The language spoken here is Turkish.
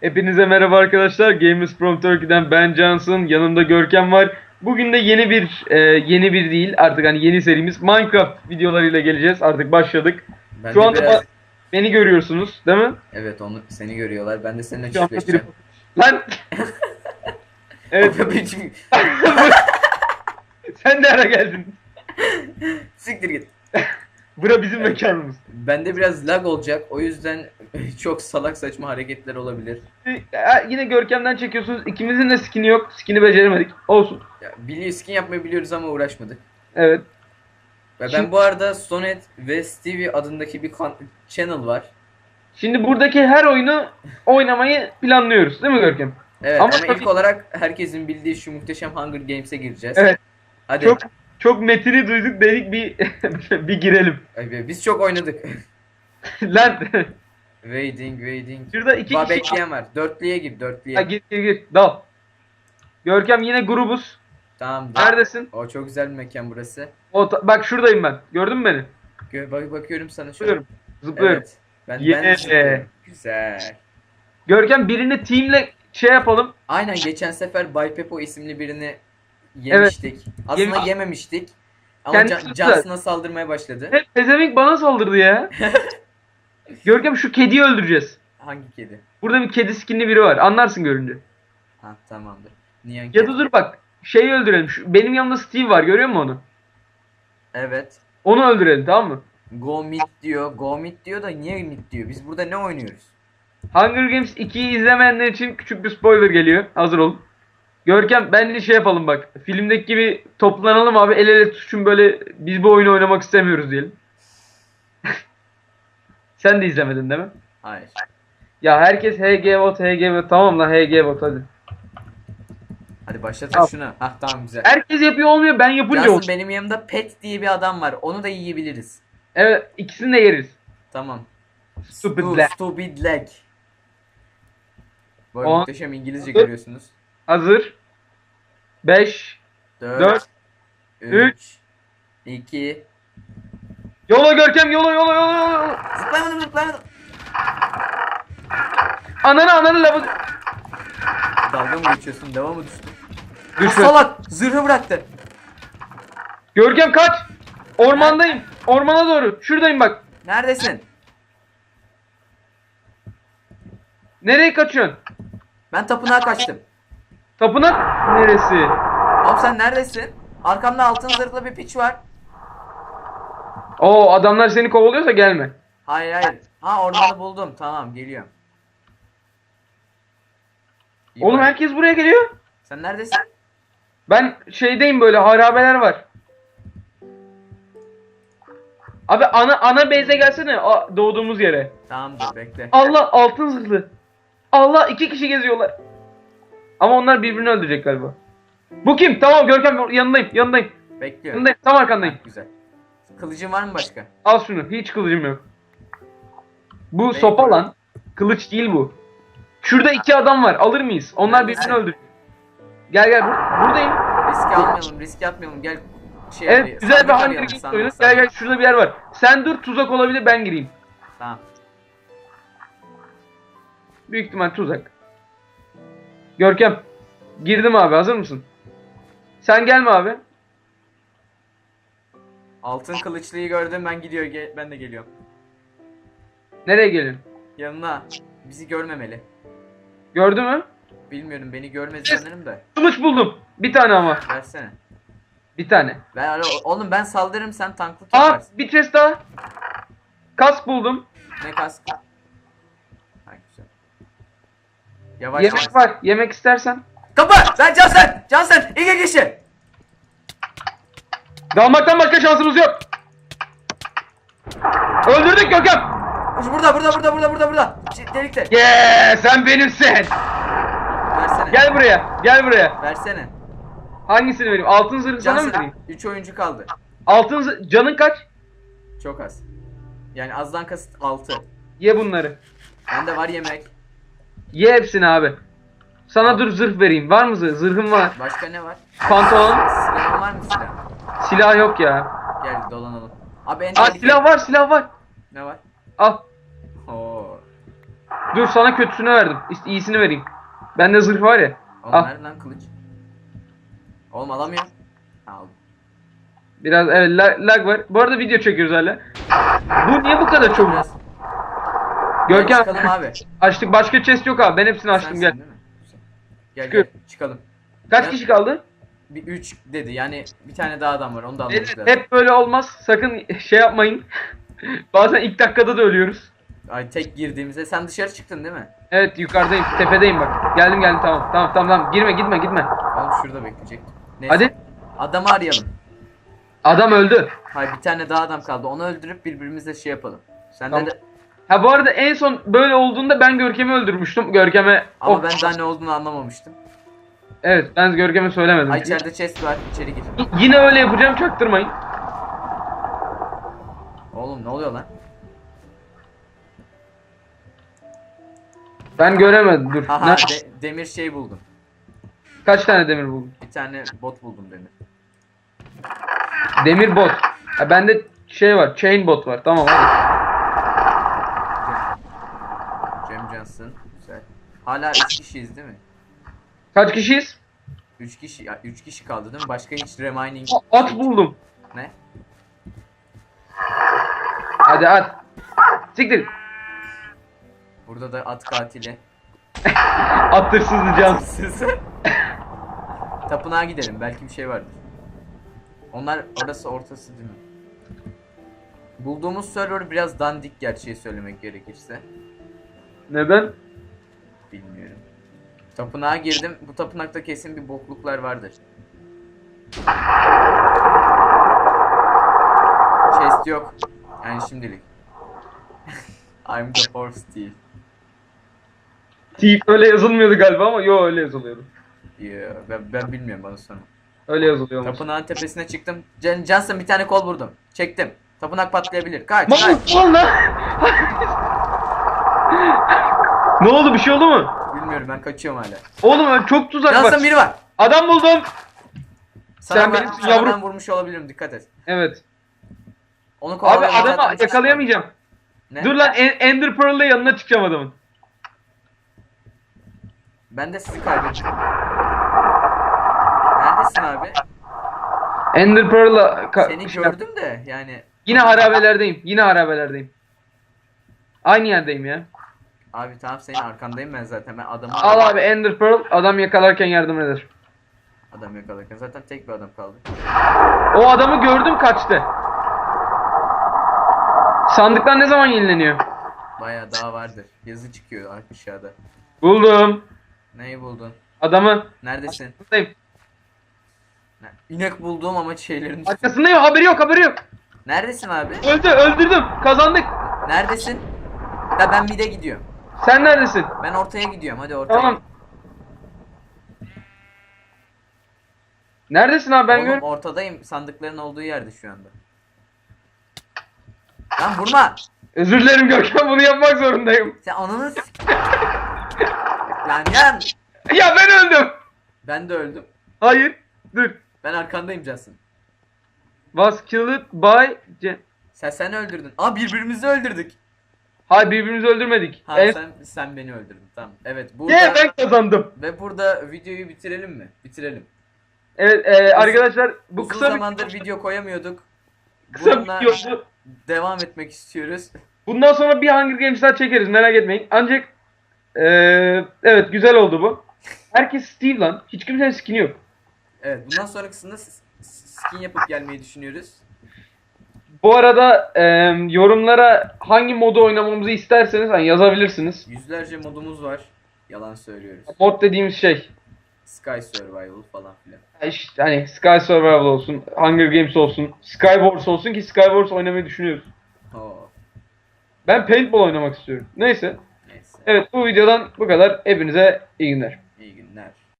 Hepinize merhaba arkadaşlar. Gamers from Turkey'den ben Johnson. Yanımda Görkem var. Bugün de yeni bir e, yeni bir değil artık hani yeni serimiz Minecraft videolarıyla geleceğiz. Artık başladık. Ben Şu de anda biraz... beni görüyorsunuz, değil mi? Evet onu seni görüyorlar. Ben de seninle çiftleşeceğim. Lan. evet. Sen ne ara geldin? Siktir git. Bura bizim mekanımız. Bende biraz lag olacak. O yüzden çok salak saçma hareketler olabilir. E, Yine Görkem'den çekiyorsunuz. İkimizin de skin'i yok. Skin'i beceremedik. Olsun. Ya, biliyor, skin yapmayı biliyoruz ama uğraşmadık. Evet. Ve ben Şimdi- bu arada Sonet ve Stevie adındaki bir channel var. Şimdi buradaki her oyunu oynamayı planlıyoruz. Değil mi Görkem? Evet Ama ama, tabii- ilk olarak herkesin bildiği şu muhteşem Hunger Games'e gireceğiz. Evet. Hadi. Çok çok metini duyduk dedik bir bir girelim. Biz çok oynadık. Lan waiting, waiting. şurada iki Daha kişi. bekleyen var. Dörtlüye gir, dörtlüye. Ha, gir gir gir. Dal. Görkem yine grubuz. Tamam. Neredesin? O çok güzel bir mekan burası. O ta- bak şuradayım ben. Gördün mü beni? Gö- bak bakıyorum sana şu an. Zıplıyorum. Zıplıyorum. Evet. Ben, ben de. Güzel. Görkem birini teamle şey yapalım. Aynen geçen sefer Bay Pepo isimli birini yemiştik. Aslında Yem- yememiştik. Ama Kendisi de- Johnson'a saldırmaya başladı. Hep pezevenk bana saldırdı ya. Görkem şu kediyi öldüreceğiz. Hangi kedi? Burada bir kedi skinli biri var. Anlarsın görünce. Ha tamamdır. Neon Ya da dur bak. Şeyi öldürelim. Şu, benim yanımda Steve var. Görüyor musun onu? Evet. Onu öldürelim tamam mı? Go mid diyor. Go mid diyor da niye mid diyor? Biz burada ne oynuyoruz? Hunger Games 2'yi izlemeyenler için küçük bir spoiler geliyor. Hazır olun. Görkem benle şey yapalım bak. Filmdeki gibi toplanalım abi el ele tutuşun böyle biz bu oyunu oynamak istemiyoruz diyelim. Sen de izlemedin değil mi? Hayır. Ya herkes HG vote HG vote tamam lan HG vote hadi. Hadi başlat Al. şunu. Hah tamam güzel. Herkes yapıyor olmuyor ben yapınca Johnson olsun. benim yanımda Pet diye bir adam var. Onu da yiyebiliriz. Evet ikisini de yeriz. Tamam. Stupid Stu- leg. Stupid leg. Böyle On- muhteşem İngilizce Dur. görüyorsunuz. Hazır. 5 4 Dört, 3 2 Yola Görkem yola yola yola yola. Zıplayamadım zıplayamadım. Ananı ananı lafı. Dalga mı geçiyorsun? Devam mı düştün? Ah, Düşme. salak! Zırhı bıraktı. Görkem kaç. Ormandayım. Ormana doğru. Şuradayım bak. Neredesin? Nereye kaçıyorsun? Ben tapınağa kaçtım. Tapınak neresi? Oğlum sen neredesin? Arkamda altın zırhlı bir piç var. Oo adamlar seni kovalıyorsa gelme. Hayır hayır. Ha ormanı buldum. Tamam geliyorum. İyi Oğlum bak. herkes buraya geliyor. Sen neredesin? Ben şeydeyim böyle harabeler var. Abi ana ana base'e gelsene a- doğduğumuz yere. Tamam dur bekle. Allah altın zırhlı. Allah iki kişi geziyorlar. Ama onlar birbirini öldürecek galiba. Bu kim? Tamam Görkem yanındayım yanındayım. Bekliyorum. Yanındayım tam arkandayım. Güzel. Kılıcın var mı başka? Al şunu hiç kılıcım yok. Bu Neyi sopa lan. Kılıç değil bu. Şurada iki adam var alır mıyız? Onlar birbirini öldürecek. Gel gel bur- buradayım. Riske almayalım, riske atmayalım. Gel şey Evet güzel bir Hunger Games oyunu. Gel gel şurada bir yer var. Sen dur tuzak olabilir ben gireyim. Tamam. Büyük ihtimal tuzak. Görkem. Girdim abi hazır mısın? Sen gelme abi. Altın kılıçlıyı gördüm ben gidiyor ge- ben de geliyorum. Nereye gelin? Yanına. Bizi görmemeli. Gördü mü? Bilmiyorum beni görmez sanırım da. Kılıç buldum. Bir tane ama. Versene. Bir tane. Ben oğlum ben saldırırım sen tanklık Aa yaparsın. bir chest daha. Kask buldum. Ne kask? Ha güzel. Yavaş Yemek yavaş. var. Yemek istersen. Kapı! Sen Cansen! Cansen! İki kişi! Dalmaktan başka şansımız yok. Öldürdük Görkem. Burada burada burada burada burada burada. Ç- Delikte. Yeah sen benimsin. Versene. Gel buraya. Gel buraya. Versene. Hangisini vereyim? Altın zırhı sana mı vereyim? 3 oyuncu kaldı. Altın zırhı. Canın kaç? Çok az. Yani azdan kasıt 6. Ye bunları. Bende var yemek. Ye hepsini abi. Sana dur zırh vereyim. Var mı zırh? Zırhım var. Başka ne var? Pantolon. Silahın var mı silah? Silah yok ya. Gel dolanalım. Abi en Aa tehlikeli- silah var silah var. Ne var? Al. Oo. Dur sana kötüsünü verdim. İyisini vereyim. Bende zırh var ya. Oğlum Al. nerede lan kılıç? Oğlum alamıyorum. Aldım. Biraz evet lag, lag var. Bu arada video çekiyoruz hala. Bu niye bu kadar çok? Biraz. Görkem Çıkalım abi. açtık. Başka chest yok abi. Ben hepsini açtım Sensin gel. değil mi? Gel gel çıkalım. Kaç Ya- kişi kaldı? Bir 3 dedi yani bir tane daha adam var onu da Evet, lazım. hep böyle olmaz. Sakın şey yapmayın. Bazen ilk dakikada da ölüyoruz. Ay tek girdiğimizde sen dışarı çıktın değil mi? Evet yukarıdayım. Tepedeyim bak. Geldim geldim tamam. Tamam tamam tamam. Girme gitme gitme. Oğlum şurada bekleyecek. Neyse. Hadi. Adamı arayalım. Adam öldü. Hayır bir tane daha adam kaldı. Onu öldürüp birbirimizle şey yapalım. Sende Tamam. de Ha bu arada en son böyle olduğunda ben Görkem'i öldürmüştüm. Görkem'e ama Oh, ben daha ne olduğunu anlamamıştım. Evet ben Görkem'e söylemedim. Ay içeride chest var. içeri gir. Y- Yine öyle yapacağım çaktırmayın. Oğlum ne oluyor lan? Ben göremedim dur. Haha Ne- de- demir şey buldum. Kaç tane demir buldun? Bir tane bot buldum demir. Demir bot. Ha, bende şey var. Chain bot var. Tamam hadi. Cem Johnson. Güzel. Hala 3 kişiyiz değil mi? Kaç kişiyiz? 3 kişi 3 kişi kaldı değil mi? Başka hiç remining A- At buldum. ne? Hadi at. Siktir. Burada da at katili. At hırsızı can. Siz- Tapınağa gidelim. Belki bir şey vardır. Onlar orası ortası değil mi? Bulduğumuz server biraz dandik gerçeği söylemek gerekirse. Neden? Bilmiyorum. Tapınağa girdim. Bu tapınakta kesin bir bokluklar vardır. Chest yok. Yani şimdilik. I'm the horse thief. Thief öyle yazılmıyordu galiba ama yo öyle yazılıyordu. Yeah, ben, ben bilmiyorum bana sonra. Öyle yazılıyor. Tapınağın tepesine çıktım. Can Johnson bir tane kol vurdum. Çektim. Tapınak patlayabilir. Kaç Mal kaç. lan. ne oldu bir şey oldu mu? Bilmiyorum ben kaçıyorum hala. Oğlum çok tuzak var. biri var. Adam buldum. Sana, Sen ben, benim sana yavrum. ben vurmuş olabilirim dikkat et. Evet. Onu Abi zaten adamı yakalayamayacağım. Ne? Dur lan En- Ender Pearl'la yanına çıkacağım adamın. Ben de sizi kaybettim. Neredesin abi? Ender Pearl'la ka- Seni şey- gördüm de yani. Yine harabelerdeyim. Yine harabelerdeyim. Aynı yerdeyim ya. Abi tamam senin arkandayım ben zaten. Ben adamı Al abi Ender Pearl adam yakalarken yardım eder. Adam yakalarken zaten tek bir adam kaldı. O adamı gördüm kaçtı. Sandıklar ne zaman yenileniyor? Bayağı daha vardır. Yazı çıkıyor aşağıda. Buldum. Neyi buldun? Adamı. Neredesin? Ne? İnek buldum ama şeylerin. Arkasındayım haberi yok haberi yok. Neredesin abi? Öldü öldürdüm kazandık. Neredesin? Da ben mide gidiyorum. Sen neredesin? Ben ortaya gidiyorum. Hadi ortaya. Tamam. Neredesin abi ben Oğlum, gör. ortadayım. Sandıkların olduğu yerde şu anda. Lan vurma. Özür dilerim Görkem bunu yapmak zorundayım. Sen ananı s- Lan yan. Ya ben öldüm. Ben de öldüm. Hayır. Dur. Ben arkandayım Justin. Was killed by... Ce- Sen sen öldürdün. Aa birbirimizi öldürdük. Hayır birbirimizi öldürmedik. Ha En- sen sen beni öldürdün. Tamam. Evet burada Ye, ben kazandım. ve burada videoyu bitirelim mi? Bitirelim. Evet e, arkadaşlar bu Uzun kısa bir zamandır video koyamıyorduk. kısa Bununla bir videosu. devam etmek istiyoruz. Bundan sonra bir Hunger Games daha çekeriz merak etmeyin. Ancak e, evet güzel oldu bu. Herkes Steve lan. Hiç kimsenin skin'i yok. Evet bundan sonrakisinde s- s- skin yapıp gelmeyi düşünüyoruz. Bu arada e, yorumlara hangi modu oynamamızı isterseniz hani yazabilirsiniz. Yüzlerce modumuz var. Yalan söylüyoruz. Mod dediğimiz şey. Sky Survival falan filan. İşte hani Sky Survival olsun, Hunger Games olsun, Skywars olsun ki Skywars oynamayı düşünüyoruz. Oo, Ben paintball oynamak istiyorum. Neyse. neyse. Evet bu videodan bu kadar. Hepinize iyi günler. İyi günler.